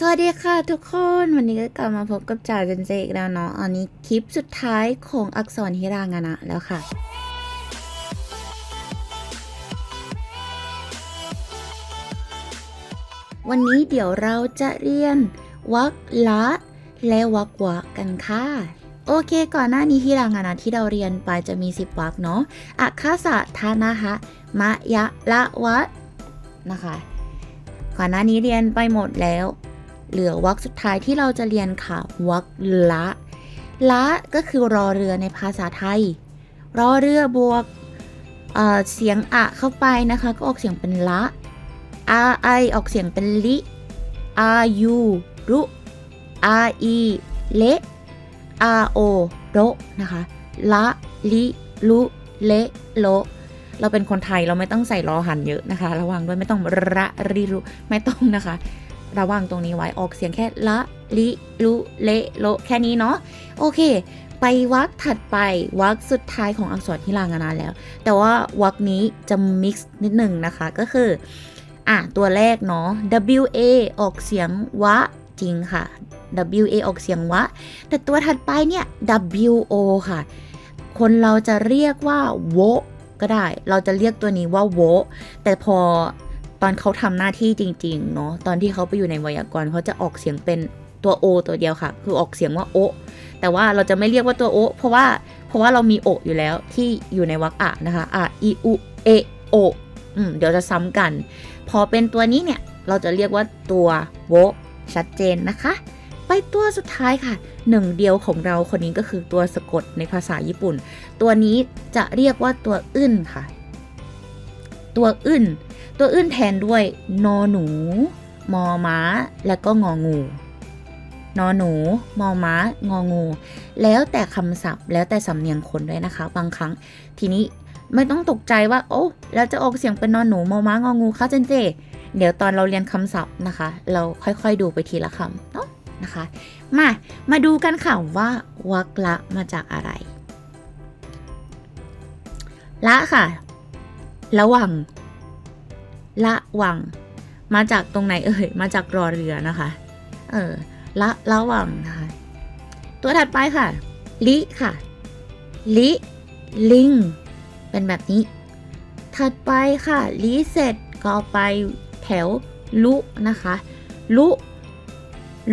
สวัสดีค่ะทุกคนวันนี้ก็กลับมาพบกับจ่าเจนเจอีกแล้วเนาะอันนี้คลิปสุดท้ายของอักษรฮิรางานะแล้วค่ะ วันนี้เดี๋ยวเราจะเรียนวรรคละ และวรรควะกันค่ะ โอเคก่อนหน้านี้ฮิรางานะที่เราเรียนไปจะมี 10วรรคเนาะอักขสะทานะคะมะยะละวะนะคะก่อนหน้านี้เรียนไปหมดแล้ว เหลือวรรคสุดท้ายที่เราจะเรียนค่ะวรรคละ ละก็คือรอเรือในภาษาไทย รอเรือบวกเเสียงอะเข้าไปนะคะ ก็ออกเสียงเป็นละ r i ออกเสียงเป็นลิ r u รุ r e เละ r o โรนะคะละลิลุเละโลเราเป็นคนไทยเราไม่ต้องใส่รอหันเยอะนะคะ ระวังด้วยไม่ต้องระริรุไม่ต้องนะคะ ระวังตรงนี้ไว้ออกเสียงแค่ละลิลุเลโลแค่นี้เนาะโอเค ไปวรรคถัดไปวรรคสุดท้ายของอักษรที่ลางานาแล้ว แต่ว่าวรรคนี้จะมิกซ์นิดหนึ่งนะคะก็คืออะตัวแรกเนาะ W A ออกเสียงวะจริงค่ะ W A ออกเสียงวะ แต่ตัวถัดไปเนี่ย W O ค่ะ คนเราจะเรียกว่าโวก็ได้ เราจะเรียกตัวนี้ว่าโวแต่พอ อนเขาทำหน้าที่จริง ๆ เนาะตอนที่เขาไปอยู่ในไวยากรณ์เขาจะออกเสียงเป็นตัว O ตัวเดียวค่ะ คือออกเสียงว่าโอแต่ว่าเราจะไม่เรียกว่าตัวโอเพราะว่าเพราะว่าเรามีโออยู่แล้วที่อยู่ในวรรคอะนะคะอะอีอุเอโออืมเดี๋ยวจะซ้ำกัน พอเป็นตัวนี้เนี่ยเราจะเรียกว่าตัวโวชัดเจนนะคะ ไปตัวสุดท้ายค่ะ หนึ่งเดียวของเราคนนี้ก็คือตัวสะกดในภาษาญี่ปุ่น ตัวนี้จะเรียกว่าตัวอึ้นค่ะ ตัวอึ้นตัวอึ้นแทนด้วยนอหนู มอม้า และก็งองู นอหนู มอม้า งองู แล้วแต่คำศัพท์ แล้วแต่สำเนียงคนด้วยนะคะ บางครั้ง ทีนี้ไม่ต้องตกใจว่า โอ้แล้วจะออกเสียงเป็นนอนหนูมอม้างองูคะเจนเจ เดี๋ยวตอนเราเรียนคำศัพท์นะคะ เราค่อยๆดูไปทีละคำเนาะนะคะ มา มาดูกันค่ะว่าวักละมาจากอะไร ละค่ะ ระวัง ละวัง มาจากตรงไหนเอ่ย มาจากรอเรือนะคะ เออ ละระวังนะคะ ตัวถัดไปค่ะ ลิค่ะ ลิ ลิง เป็นแบบนี้ ถัดไปค่ะ ลิเสร็จก็ไปแถวลุนะคะ ลุ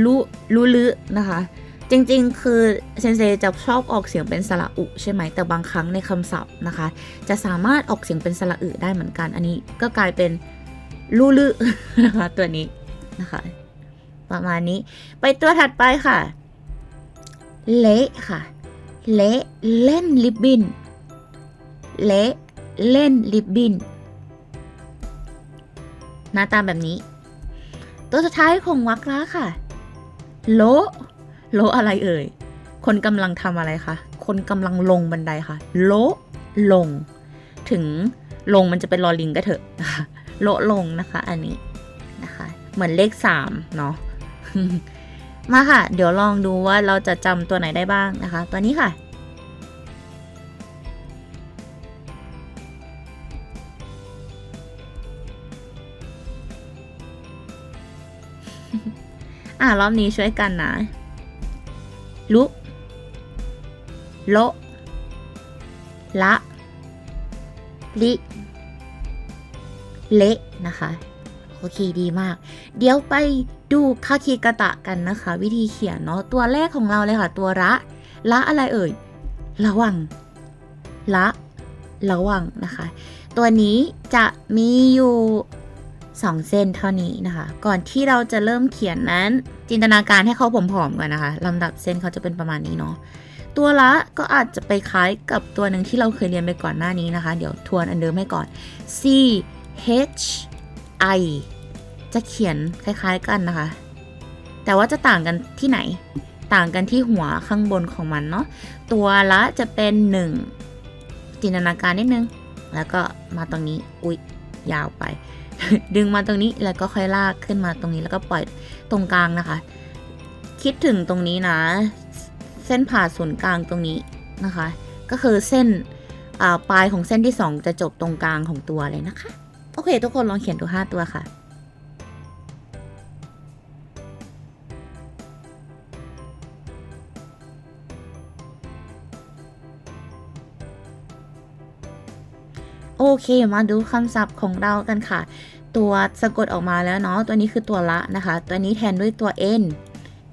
ลุลุลึนะคะ จริงๆ คือเซนเซจะชอบออกเสียงเป็นสระอุใช่ไหม แต่บางครั้งในคำศัพท์นะคะ จะสามารถออกเสียงเป็นสระอึได้เหมือนกัน อันนี้ก็กลายเป็นลุลึนะคะตัวนี้นะคะ ประมาณนี้ ไปตัวถัดไปค่ะ เละค่ะ เละเล่นลิบบิน เละเล่นลิบบิน หน้าตาแบบนี้ ตัวสุดท้ายของวักละค่ะ โละ โลอะไรเอ่ย คนกำลังทำอะไรคะ คนกำลังลงบันไดค่ะ โลลง ถึงลงมันจะเป็นลอลิงก็เถอะ โลลงนะคะ อันนี้นะคะ เหมือนเลขสามเนาะ มาค่ะ เดี๋ยวลองดูว่าเราจะจำตัวไหนได้บ้างนะคะ ตัวนี้ค่ะอะรอบนี้ช่วยกันนะ ลุโลละ ลิ เละนะคะ โอเคดีมาก เดี๋ยวไปดูคาคิกะตะกันนะคะ วิธีเขียนเนาะตัวแรกของเราเลยค่ะ ตัวระละอะไรเอ่ย ระวัง ละ ระวังนะคะ ตัวนี้จะมีอยู่ สองเส้นเท่านี้นะคะ ก่อนที่เราจะเริ่มเขียนนั้น จินตนาการให้เขาผอมๆก่อนนะคะลำดับเส้นเขาจะเป็นประมาณนี้เนาะตัวละก็อาจจะไปคล้ายกับตัวหนึ่งที่เราเคยเรียนไปก่อนหน้านี้นะคะ เดี๋ยวทวนอันเดิมให้ก่อน C H I จะเขียนคล้ายๆกันนะคะ แต่ว่าจะต่างกันที่ไหน ต่างกันที่หัวข้างบนของมันเนาะ ตัวละจะเป็น 1 จินตนาการนิดนึง แล้วก็มาตรงนี้ อุ๊ย ยาวไป ดึงมาตรงนี้แล้วก็ค่อยลากขึ้นมาตรงนี้แล้วก็ปล่อยตรงกลางนะคะ คิดถึงตรงนี้นะ เส้นผ่าศูนย์กลางตรงนี้นะคะ ก็คือเส้นปลายของเส้นที่ 2 จะจบตรงกลางของตัวเลยนะคะ โอเค ทุกคนลองเขียนดู 5 ตัวค่ะ เค มาดูคำศัพท์ของเรากันค่ะ ตัวสะกดออกมาแล้วเนาะ ตัวนี้คือตัวละนะคะ ตัวนี้แทนด้วยตัว n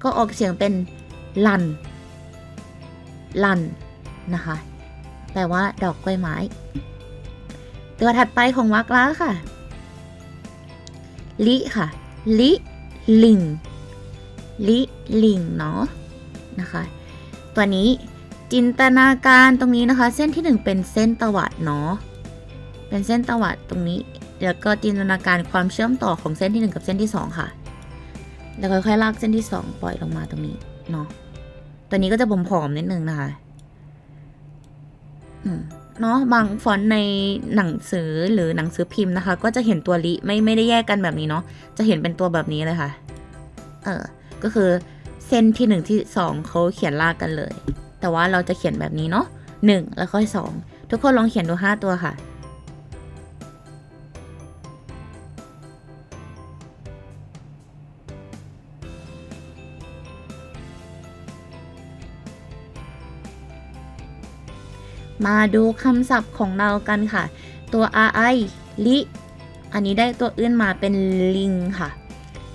ก็ออกเสียงเป็นลัน ลันนะคะ แปลว่าดอกกล้วยไม้ ตัวถัดไปของวรรคละค่ะ ลิค่ะ ลิ ลิง ลิ ลิง เนาะนะคะ ตัวนี้จินตนาการตรงนี้นะคะ เส้นที่หนึ่งเป็นเส้นตวัดเนาะ เป็นเส้นตวัดตรงนี้ แล้วก็จินตนาการความเชื่อมต่อของเส้นที่หนึ่งกับเส้นที่สองค่ะ แล้วค่อยๆลากเส้นที่สองปล่อยลงมาตรงนี้เนาะตัวนี้ก็จะผอมๆนิดนึงนะคะเนาะบางฟอนต์ในหนังสือหรือหนังสือพิมพ์นะคะ ก็จะเห็นตัวลิไม่ไม่ได้แยกกันแบบนี้เนาะจะเห็นเป็นตัวแบบนี้เลยค่ะ เออก็คือเส้นที่หนึ่งที่สองเขาเขียนลากกันเลย แต่ว่าเราจะเขียนแบบนี้เนาะหนึ่งแล้วค่อยสองทุกคนลองเขียนดูห้าตัวค่ะ มาดูคำศัพท์ของเรากันค่ะ ตัว ri ลิ อันนี้ได้ตัวอื่นมาเป็นลิงค่ะ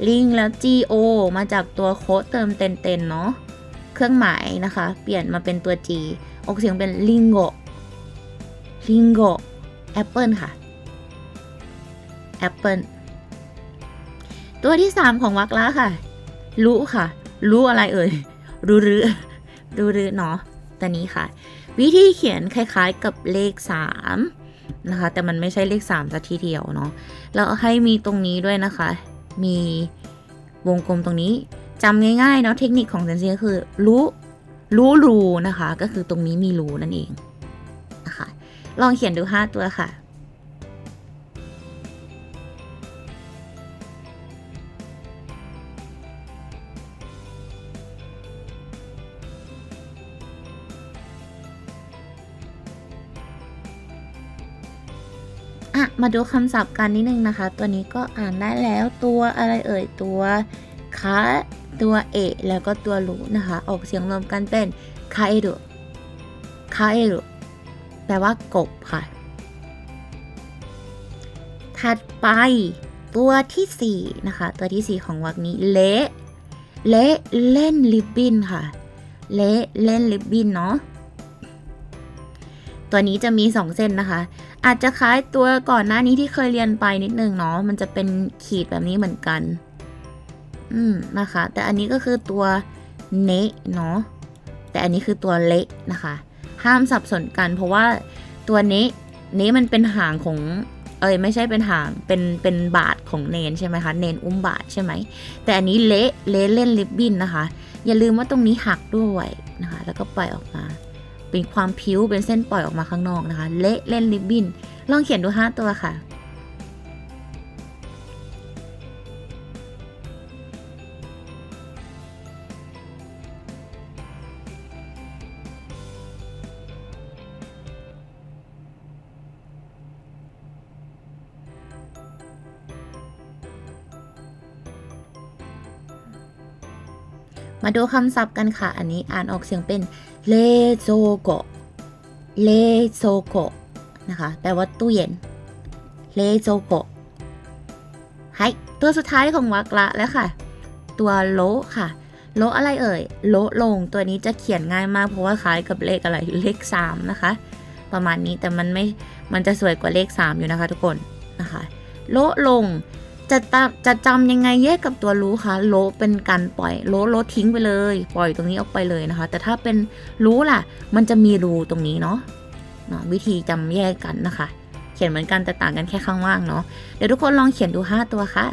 ลิงแล้ว go มาจากตัวโคดเติมเต็นเนาะ เครื่องหมายนะคะ เปลี่ยนมาเป็นตัว g ออกเสียงเป็นลิงโกลิงโกแอปเปิลค่ะแอปเปิลตัวที่3ของวรรคละค่ะ รู้ค่ะ รู้อะไรเอ่ย รู้หรือรู้หรือเนาะตัวนี้ค่ะ วิธีเขียนคล้ายๆกับเลข 3 นะคะ แต่มันไม่ใช่เลข3สักทีเดียวเนาะแล้วให้มีตรงนี้ด้วยนะคะ มีวงกลมตรงนี้จำง่ายๆเนาะเทคนิคของเซนเซีก็คือรู้รู้รูนะคะ ก็คือตรงนี้มีรูนั่นเองนะคะ ลองเขียนดู 5 ตัวค่ะ มาดูคำศัพท์กันนิดนึงนะคะ ตัวนี้ก็อ่านได้แล้วตัวอะไรเอ่ยตัวคะตัวเอะแล้วก็ตัวรูนะคะ ออกเสียงรวมกันเป็นคาเอรุคาเอรุแปลว่ากบค่ะ ถัดไปตัวที่4นะคะ ตัวที่ 4 ของวรรคนี้เละเละเล่นลิบบินค่ะ เละเล่นลิบบินเนาะตัวนี้จะมี 2 เส้นนะคะ อาจจะคล้ายตัวก่อนหน้านี้ที่เคยเรียนไปนิดนึงเนาะมันจะเป็นขีดแบบนี้เหมือนกัน อืมนะคะ แต่อันนี้ก็คือตัวเนะเนาะแต่อันนี้คือตัวเละนะคะ ห้ามสับสนกัน เพราะว่าตัวเนะเนะมันเป็นหางของเอ้ยไม่ใช่เป็นหางเป็นเป็นบาทของเนนใช่ไหมคะเนนอุ้มบาทใช่ไหมแต่อันนี้เละเละเล่นลิบบินนะคะ อย่าลืมว่าตรงนี้หักด้วยนะคะ แล้วก็ปล่อยออกมา เป็นความพิ้วเป็นเส้นปล่อยออกมาข้างนอกนะคะ เละเล่นลิบบินลองเขียนดู 5 ตัวค่ะ มาดูคำศัพท์กันค่ะ อันนี้อ่านออกเสียงเป็นเลโซโกเลโซโกนะคะแปลว่าตู้เย็นเลโซโกไฮตัวสุดท้ายของวรรคละแล้วค่ะ ตัวโลค่ะ โลอะไรเอ่ย โลลงตัวนี้จะเขียนง่ายมากเพราะว่าคล้ายกับเลขอะไรเลข 3 นะคะ ประมาณนี้แต่มันไม่มันจะสวยกว่าเลข 3 อยู่นะคะทุกคนนะคะ โลลง จะตามจะจำยังไงแยกกับตัวรู้คะโลเป็นการปล่อยโลโลทิ้งไปเลย ปล่อยตรงนี้ออกไปเลยนะคะ แต่ถ้าเป็นรู้ล่ะ มันจะมีรูตรงนี้เนาะเนาะวิธีจำแยกกันนะคะ เขียนเหมือนกันแต่ต่างกันแค่ข้างล่างเนาะเดี๋ยวทุกคนลองเขียนดู 5 ตัวค่ะ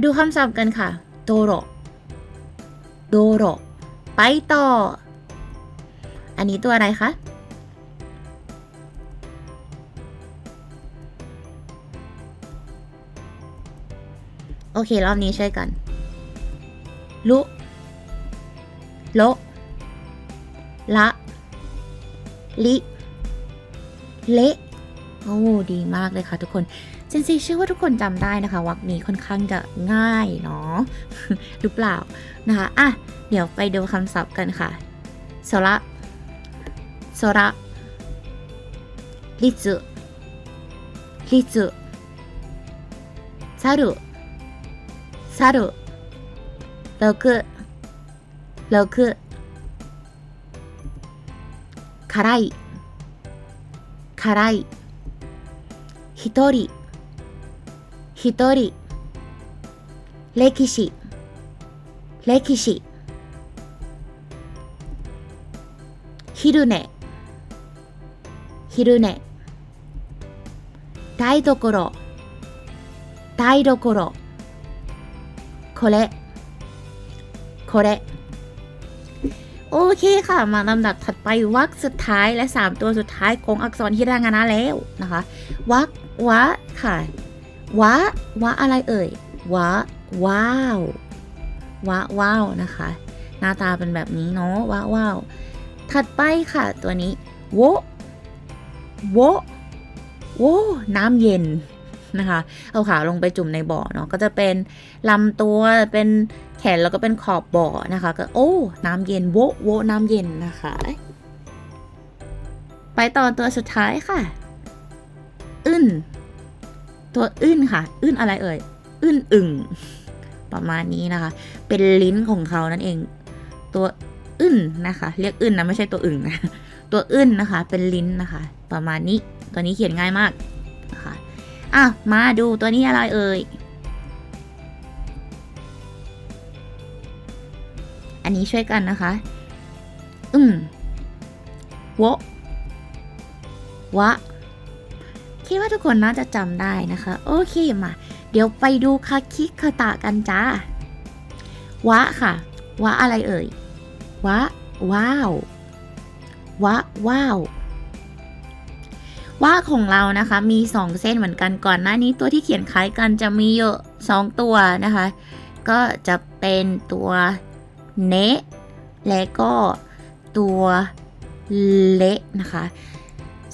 มาดูคำศัพท์กันค่ะโดโรโดโรไปต่อ อันนี้ตัวอะไรคะโอเค รอบนี้ช่วยกัน ลุโลละ ลิ เละ โอ้ ดีมากเลยค่ะทุกคน เซนซีเชื่อว่าทุกคนจำได้นะคะวักนี้ค่อนข้างจะง่ายเนาะ หรือเปล่านะคะอ่ะเดี๋ยวไปดูคำศัพท์กันค่ะโซระโซระลิซึลิซึซารุซารุ六六辛い辛い一人 一人歴史歴史昼寝昼寝台所台所これこれโอเคค่ะ มาลำดับถัดไปวรรคสุดท้ายและ 3 ตัวสุดท้ายของอักษรฮิรางานะแล้วนะคะวรรควะค่ะ วะวะอะไรเอ่ยวะว้าววะว้าวนะคะ หน้าตาเป็นแบบนี้เนาะวะว้าวถัดไปค่ะตัวนี้โวโวโวน้ำเย็นนะคะ เอาขาลงไปจุ่มในบ่อเนาะก็จะเป็นลำตัวเป็นแขนแล้วก็เป็นขอบบ่อนะคะ ก็โอ้น้ำเย็นโวโวน้ำเย็นนะคะ ไปต่อตัวสุดท้ายค่ะอึน ตัวอึนค่ะอึนอะไรเอ่ยอึนอึ่งประมาณนี้นะคะ เป็นลิ้นของเขานั่นเอง ตัวอึนนะคะ เรียกอึนนะไม่ใช่ตัวอึ่งนะ ตัวอึนนะคะ เป็นลิ้นนะคะ ประมาณนี้ ตัวนี้เขียนง่ายมากนะคะอะ มาดูตัวนี้อะไรเอ่ย อันนี้ช่วยกันนะคะ อืมวะวะ คิดว่าทุกคนน่าจะจำได้นะคะ โอเคมา เดี๋ยวไปดูคาคิคาตะกันจ้าวะค่ะ วะอะไรเอ่ยวะว้าว วะว้าวว่าของเรานะคะมี 2 เส้นเหมือนกันก่อนหน้านี้ตัวที่เขียนคล้ายกันจะมีเยอะ2ตัวนะคะ ก็จะเป็นตัวเนะและก็ตัวเละนะคะ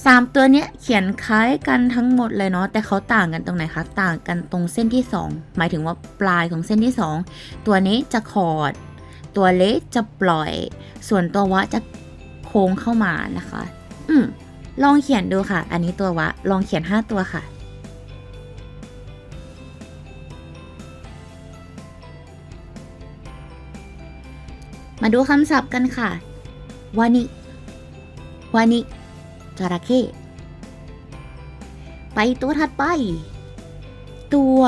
สามตัวเนี้ยเขียนคล้ายกันทั้งหมดเลยเนาะแต่เขาต่างกันตรงไหนคะต่างกันตรงเส้นที่ 2 หมายถึงว่าปลายของเส้นที่ 2 ตัวนี้จะขอด ตัวเละจะปล่อย ส่วนตัววะจะโค้งเข้ามานะคะ อืมลองเขียนดูค่ะ อันนี้ตัววะ ลองเขียน 5 ตัวค่ะมาดูคำศัพท์กันค่ะวานิวานิ จระเข้ไปตัวถัดไป ตัว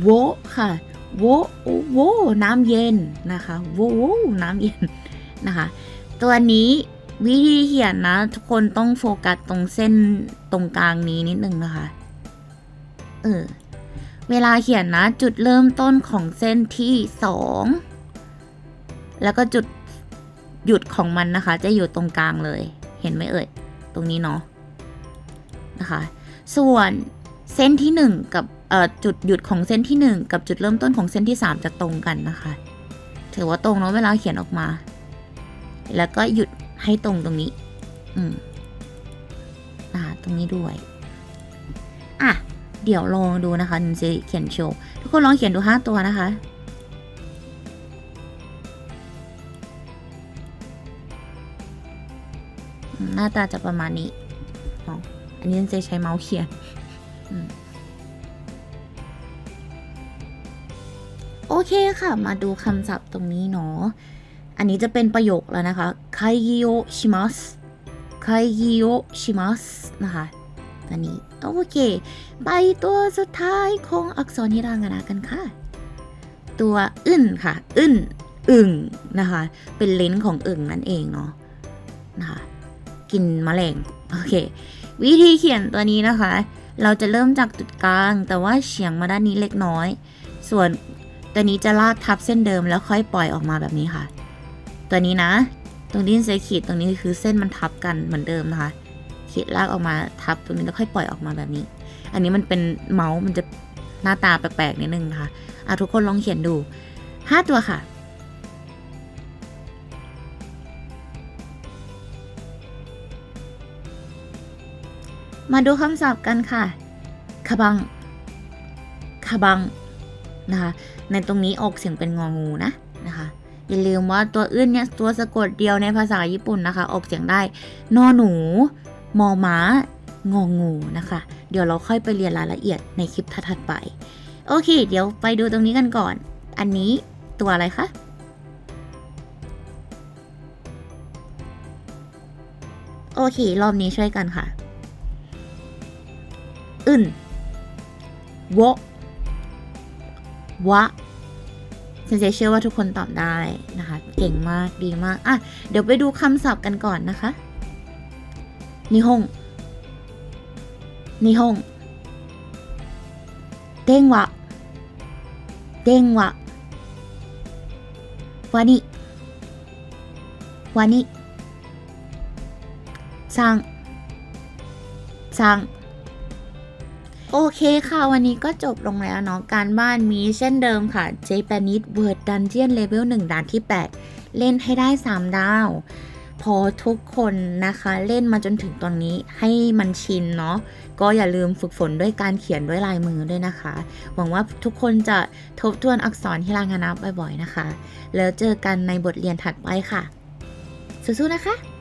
โวค่ะโวโวน้ำเย็นนะคะโวโวน้ำเย็นนะคะ ตัวนี้วิธีเขียนนะ ทุกคนต้องโฟกัสตรงเส้นตรงกลางนี้นิดนึงนะคะ เออ เวลาเขียนนะ จุดเริ่มต้นของเส้นที่สองแล้วก็จุดหยุดของมันนะคะ จะอยู่ตรงกลางเลย เห็นไหมเอ่ย ตรงนี้เนาะนะคะ ส่วนเส้นที่หนึ่งกับจุดหยุดของเส้นที่หนึ่งกับจุดเริ่มต้นของเส้นที่สามจะตรงกันนะคะ ถือว่าตรงเนาะเวลาเขียนออกมา แล้วก็หยุดให้ตรงตรงนี้ อืมอ่าตรงนี้ด้วย อะ เดี๋ยวลองดูนะคะนินซีเขียนโชว์ ทุกคนลองเขียนดูห้าตัวนะคะ หน้าตาจะประมาณนี้อ๋ออันนี้นินซีใช้เมาส์เขียนอืมโอเคค่ะ มาดูคำศัพท์ตรงนี้เนาะ อันนี้จะเป็นประโยคแล้วนะคะไคกิโอชิมัสไคกิโอชิมัสนะคะอันนี้โอเค ไปตัวสุดท้ายของอักษรฮิรางานะกันค่ะ ตัวอึ้นค่ะ อึ้นอึ่งนะคะ เป็นลิ้นของอึ่งนั่นเองเนาะนะคะ กินมแมลงโอเค วิธีเขียนตัวนี้นะคะ เราจะเริ่มจากจุดกลาง แต่ว่าเฉียงมาด้านนี้เล็กน้อย ส่วนตัวนี้จะลากทับเส้นเดิมแล้วค่อยปล่อยออกมาแบบนี้ค่ะ ตัวนี้นะ ตรงที่เซขีดตรงนี้คือเส้นมันทับกันเหมือนเดิมนะคะขีดลากออกมาทับตรงนี้แล้วค่อยปล่อยออกมาแบบนี้ อันนี้มันเป็นเมาส์มันจะหน้าตาแปลกๆนิดนึงนะคะอะทุกคนลองเขียนดูห้าตัวค่ะ มาดูคำศัพท์กันค่ะคาบังคาบังนะคะ ในตรงนี้ออกเสียงเป็นงองูนะนะคะอย่าลืมว่าตัวอื่นเนี่ยตัวสะกดเดียวในภาษาญี่ปุ่นนะคะ ออกเสียงได้ นอหนู มอม้างองูนะคะ เดี๋ยวเราค่อยไปเรียนรายละเอียดในคลิปถัดไป โอเค เดี๋ยวไปดูตรงนี้กันก่อน อันนี้ตัวอะไรคะโอเค รอบนี้ช่วยกันค่ะ อึนวะวะเซนเซเชื่อว่าทุกคนตอบได้นะคะ เก่งมากดีมาก อะ เดี๋ยวไปดูคำศัพท์กันก่อนนะคะ นิฮง นิฮง เด้งวะ เด้งวะ วานิ วานิซังซัง โอเคค่ะ วันนี้ก็จบลงแล้วเนาะการบ้านมีเช่นเดิมค่ะ Japanese Word Dungeon Level 1ด่านที่ 8 เล่นให้ได้ 3 ดาว พอทุกคนนะคะเล่นมาจนถึงตอนนี้ให้มันชินเนาะก็อย่าลืมฝึกฝนด้วยการเขียนด้วยลายมือด้วยนะคะ หวังว่าทุกคนจะทบทวนอักษรฮิรางานะบ่อยๆนะคะ แล้วเจอกันในบทเรียนถัดไปค่ะ สู้ๆนะคะ